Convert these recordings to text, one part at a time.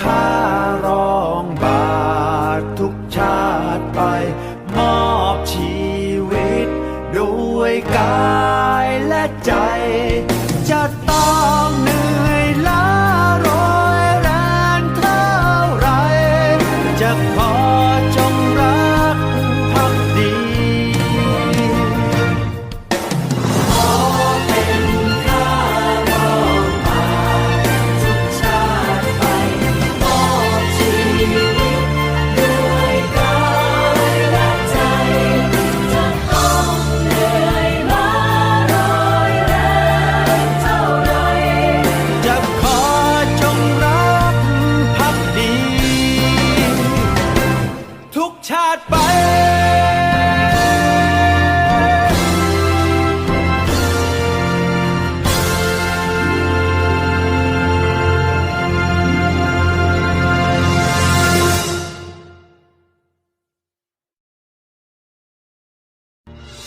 ข้ารองบาททุกชาติไป มอบชีวิต ด้วยกายและใจ จะต้องเหนื่อยล้าร้อยแรงเท่าไรจะขอาติไป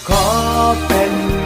ขอเป็น